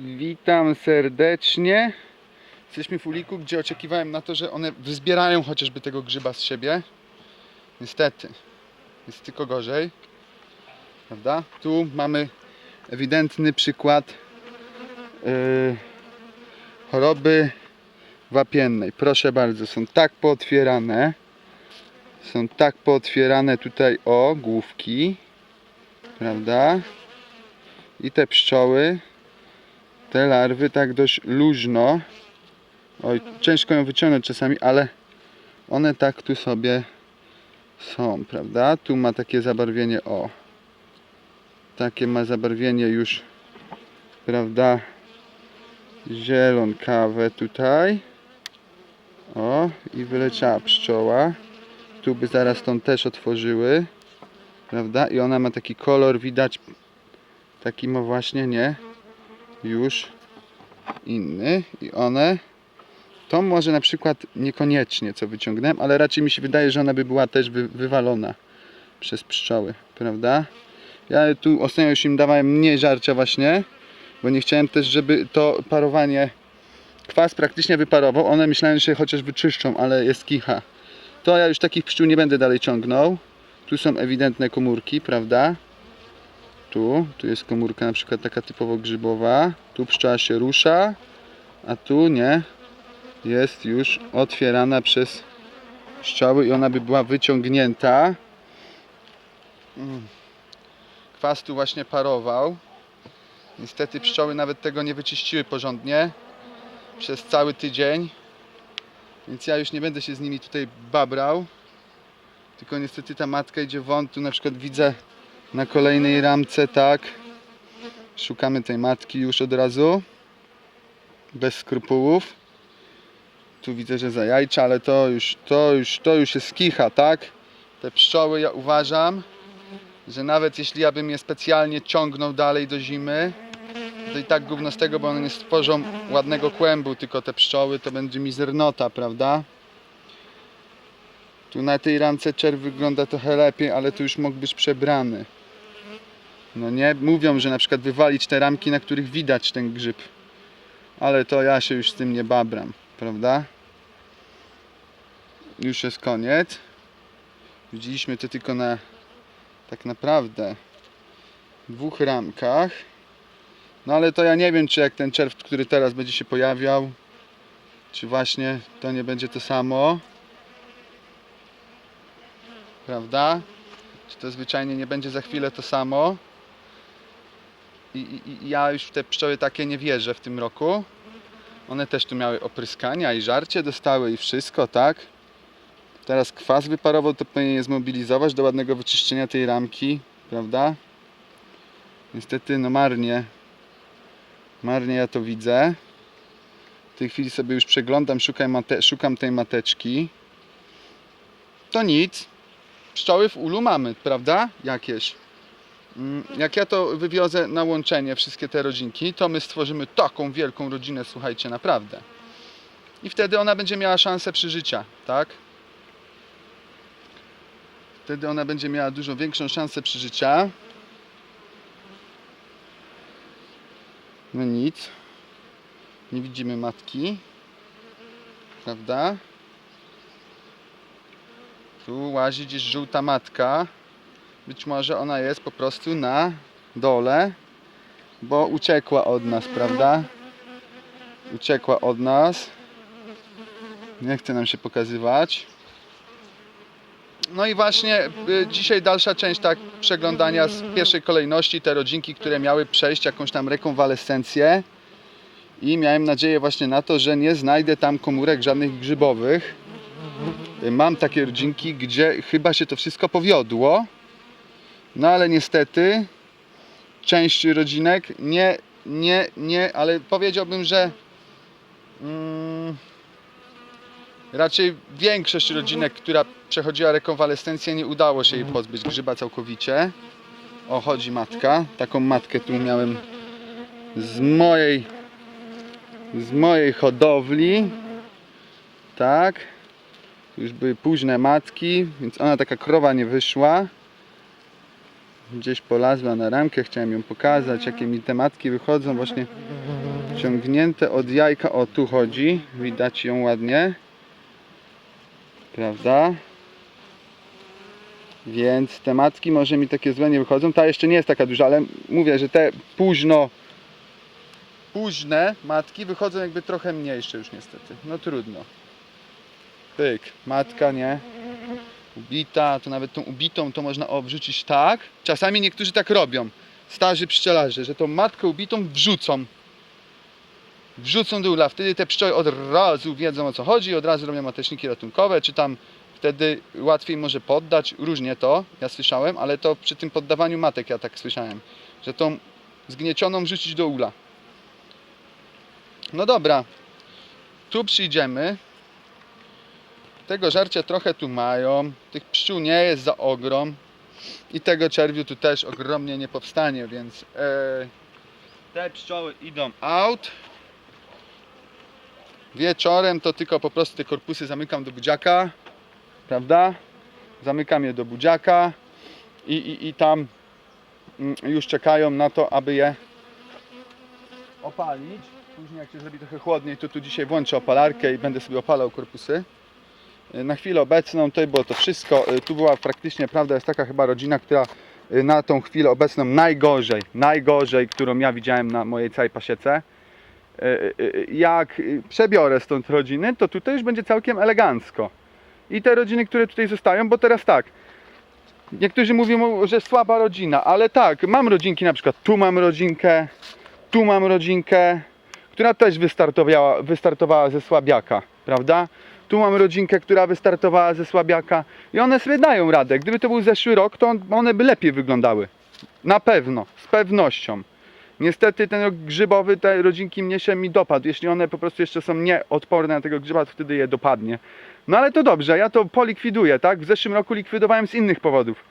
Witam serdecznie. Jesteśmy w uliku, gdzie oczekiwałem na to, że one wyzbierają chociażby tego grzyba z siebie. Niestety, jest tylko gorzej. Prawda? Tu mamy ewidentny przykład yy, choroby wapiennej. Proszę bardzo, są tak pootwierane. Są tak pootwierane tutaj o główki. Prawda? I te pszczoły te larwy tak dość luźno. Oj, ciężko ją wyciągnąć czasami, ale one tak tu sobie są, prawda? Tu ma takie zabarwienie, o. Takie ma zabarwienie już, prawda? Zielonkawe tutaj. O, i wyleciała pszczoła. Tu by zaraz tą też otworzyły. Prawda? I ona ma taki kolor, widać. Taki ma właśnie, nie? Już inny i one to może na przykład niekoniecznie co wyciągnąłem, ale raczej mi się wydaje, że ona by była też wy, wywalona przez pszczoły, prawda? Ja tu ostatnio już im dawałem mniej żarcia właśnie, bo nie chciałem też, żeby to parowanie kwas praktycznie wyparował. One myślałem, że się chociaż wyczyszczą, ale jest kicha. To ja już takich pszczół nie będę dalej ciągnął. Tu są ewidentne komórki, prawda? Tu, tu jest komórka na przykład taka typowo grzybowa. Tu pszczoła się rusza, a tu nie. Jest już otwierana przez pszczoły i ona by była wyciągnięta. Mm. Kwas tu właśnie parował. Niestety pszczoły nawet tego nie wyczyściły porządnie przez cały tydzień. Więc ja już nie będę się z nimi tutaj babrał. Tylko niestety ta matka idzie won. Tu na przykład widzę na kolejnej ramce, tak. Szukamy tej matki już od razu. Bez skrupułów. Tu widzę, że zajajcza, ale to już, to już, to już jest kicha, tak? Te pszczoły ja uważam, że nawet jeśli ja bym je specjalnie ciągnął dalej do zimy, to i tak gówno z tego, bo one nie stworzą ładnego kłębu, tylko te pszczoły to będzie mizernota, prawda? Tu na tej ramce czerw wygląda trochę lepiej, ale tu już mógł być przebrany. No nie, mówią, że na przykład wywalić te ramki, na których widać ten grzyb. Ale to ja się już z tym nie babram, prawda? Już jest koniec. Widzieliśmy to tylko na tak naprawdę dwóch ramkach. No ale to ja nie wiem, czy jak ten czerw, który teraz będzie się pojawiał, czy właśnie to nie będzie to samo. Prawda? Czy to zwyczajnie nie będzie za chwilę to samo? I, i, ja już w te pszczoły takie nie wierzę w tym roku. One też tu miały opryskania i żarcie dostały i wszystko, tak? Teraz kwas wyparował, to powinien je zmobilizować do ładnego wyczyszczenia tej ramki, prawda? Niestety, no marnie. Marnie ja to widzę. W tej chwili sobie już przeglądam, mate, szukam tej mateczki. To nic. Pszczoły w ulu mamy, prawda? Jakieś. Mm, Jak ja to wywiozę na łączenie, wszystkie te rodzinki, to my stworzymy taką wielką rodzinę, słuchajcie, naprawdę. I wtedy ona będzie miała szansę przeżycia, tak? Wtedy ona będzie miała dużo większą szansę przeżycia. No nic. Nie widzimy matki. Prawda? Tu łazi gdzieś żółta matka. Być może ona jest po prostu na dole, bo uciekła od nas, prawda? Uciekła od nas. Nie chce nam się pokazywać. No i właśnie y, dzisiaj dalsza część tak przeglądania z pierwszej kolejności te rodzinki, które miały przejść jakąś tam rekonwalescencję i miałem nadzieję właśnie na to, że nie znajdę tam komórek żadnych grzybowych. Y, Mam takie rodzinki, gdzie chyba się to wszystko powiodło. No ale niestety część rodzinek nie, nie, nie, ale powiedziałbym, że mm, raczej większość rodzinek, która przechodziła rekonwalescencję, nie udało się jej pozbyć grzyba całkowicie. O, chodzi matka. Taką matkę tu miałem z mojej z mojej hodowli. Tak. Tu już były późne matki, więc ona taka krowa nie wyszła. Gdzieś polazła na ramkę, chciałem ją pokazać, jakie mi tematki wychodzą, właśnie ciągnięte od jajka, o tu chodzi, widać ją ładnie, prawda? Więc tematki może mi takie złe nie wychodzą, ta jeszcze nie jest taka duża, ale mówię, że te późno, późne matki wychodzą jakby trochę mniejsze już niestety, no trudno. Pyk, matka, nie? Ubita, to nawet tą ubitą to można o, wrzucić tak. Czasami niektórzy tak robią, starzy pszczelarze, że tą matkę ubitą wrzucą. Wrzucą do ula, wtedy te pszczoły od razu wiedzą o co chodzi, od razu robią mateczniki ratunkowe, czy tam wtedy łatwiej może poddać, różnie to, ja słyszałem, ale to przy tym poddawaniu matek ja tak słyszałem, że tą zgniecioną wrzucić do ula. No dobra, tu przyjdziemy, tego żarcia trochę tu mają. Tych pszczół nie jest za ogrom. I tego czerwiu tu też ogromnie nie powstanie, więc e, te pszczoły idą out. Wieczorem to tylko po prostu te korpusy zamykam do budziaka. Prawda? Zamykam je do budziaka i, i, i tam mm, już czekają na to, aby je opalić. Później jak się zrobi trochę chłodniej, to tu dzisiaj włączę opalarkę i będę sobie opalał korpusy. Na chwilę obecną to było to wszystko. Tu była praktycznie, prawda, jest taka chyba rodzina, która na tą chwilę obecną najgorzej, najgorzej, którą ja widziałem na mojej całej pasiece. Jak przebiorę stąd rodziny, to tutaj już będzie całkiem elegancko. I te rodziny, które tutaj zostają, bo teraz tak, niektórzy mówią, że słaba rodzina, ale tak, mam rodzinki, na przykład tu mam rodzinkę, tu mam rodzinkę, która też wystartowała, wystartowała ze słabiaka, prawda? Tu mam rodzinkę, która wystartowała ze słabiaka i one sobie dają radę. Gdyby to był zeszły rok, to on- one by lepiej wyglądały. Na pewno, z pewnością. Niestety ten rok grzybowy, te rodzinki mniejsze mi dopadł. Jeśli one po prostu jeszcze są nieodporne na tego grzyba, to wtedy je dopadnie. No ale to dobrze, ja to polikwiduję, tak? W zeszłym roku likwidowałem z innych powodów.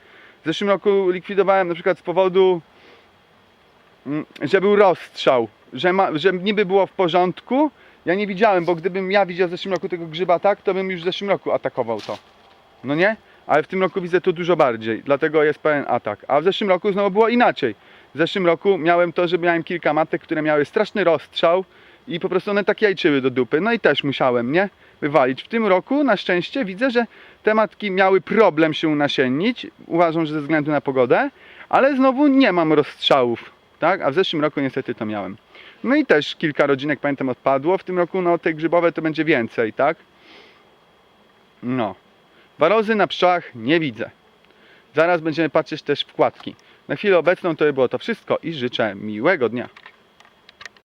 W zeszłym roku likwidowałem na przykład z powodu, mm, że był rozstrzał, że, ma, że niby było w porządku, ja nie widziałem, bo gdybym ja widział w zeszłym roku tego grzyba tak, to bym już w zeszłym roku atakował to. No nie? Ale w tym roku widzę to dużo bardziej, dlatego jest pełen atak. A w zeszłym roku znowu było inaczej. W zeszłym roku miałem to, że miałem kilka matek, które miały straszny rozstrzał i po prostu one tak jajczyły do dupy. No i też musiałem, nie? Wywalić. W tym roku na szczęście widzę, że te matki miały problem się unasiennić. Uważam, że ze względu na pogodę, ale znowu nie mam rozstrzałów, tak? A w zeszłym roku niestety to miałem. No i też kilka rodzinek pamiętam odpadło. W tym roku no te grzybowe to będzie więcej, tak? No. Warozy na pszczołach nie widzę. Zaraz będziemy patrzeć też wkładki. Na chwilę obecną to by było to wszystko i życzę miłego dnia.